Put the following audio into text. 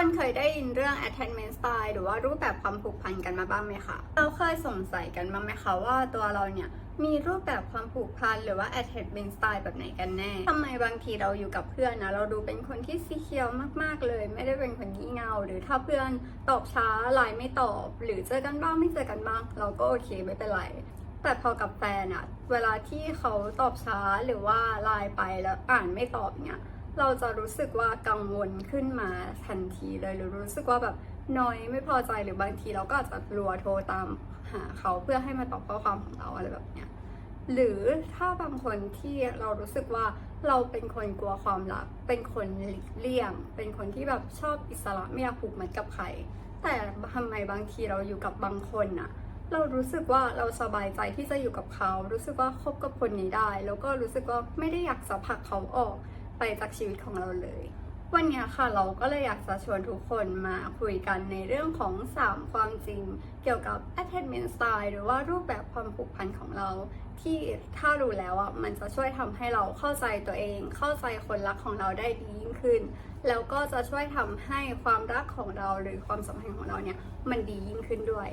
คนเคยได้ยินเรื่อง attachment style หรือว่ารูปแบบความผูกพันกันมาบ้างไหมคะ เราเคยสงสัยกันบ้างไหมคะว่าตัวเราเนี่ยมีรูปแบบความผูกพันหรือว่า attachment style แบบไหนกันแน่ ทำไมบางทีเราอยู่กับเพื่อนนะ เราดูเป็นคนที่ซีเคียวมาก ๆ เลย ไม่ได้เป็นคนงี่เงา หรือถ้าเพื่อนตอบช้าไลน์ไม่ตอบ หรือเจอกันบ้างไม่เจอกันบ้าง เราก็โอเคไม่เป็นไร แต่พอกับแฟนอะเวลาที่เขาตอบช้าหรือว่าไลน์ไปแล้วอ่านไม่ตอบเนี่ย เราจะรู้สึกว่ากังวลขึ้นมาทันทีเลยหรือรู้สึกว่าแบบน้อยไม่พอใจหรือบางทีเราก็อาจจะรัวโทรตามหาเขาเพื่อให้มาตอบข้อความของเราอะไรแบบเนี้ยหรือถ้าบางคนที่เรารู้สึกว่าเราเป็นคนกลัวความรัก เป็นคนหลีกเลี่ยง เป็นคนที่แบบชอบอิสระไม่อยากผูกมัดกับใคร แต่ทำไมบางทีเราอยู่กับบางคนอะเรารู้สึกว่าเราสบายใจที่จะอยู่กับเขา รู้สึกว่าคบกับคนนี้ได้ แล้วก็รู้สึกว่าไม่ได้อยากจะผลักเขาออก ไปจากชีวิตของเราเลย วันนี้ค่ะเราก็เลยอยากจะชวนทุกคนมาคุยกันในเรื่องของ 3 ความจริง เกี่ยวกับ attachment style หรือว่ารูปแบบความผูกพันของเรา ที่ถ้ารู้แล้วอะมันจะช่วยทำให้เราเข้าใจตัวเอง เข้าใจคนรักของเราได้ดียิ่งขึ้น แล้วก็จะช่วยทำให้ความรักของเราหรือความสัมพันธ์ของเราเนี่ยมันดียิ่งขึ้นด้วย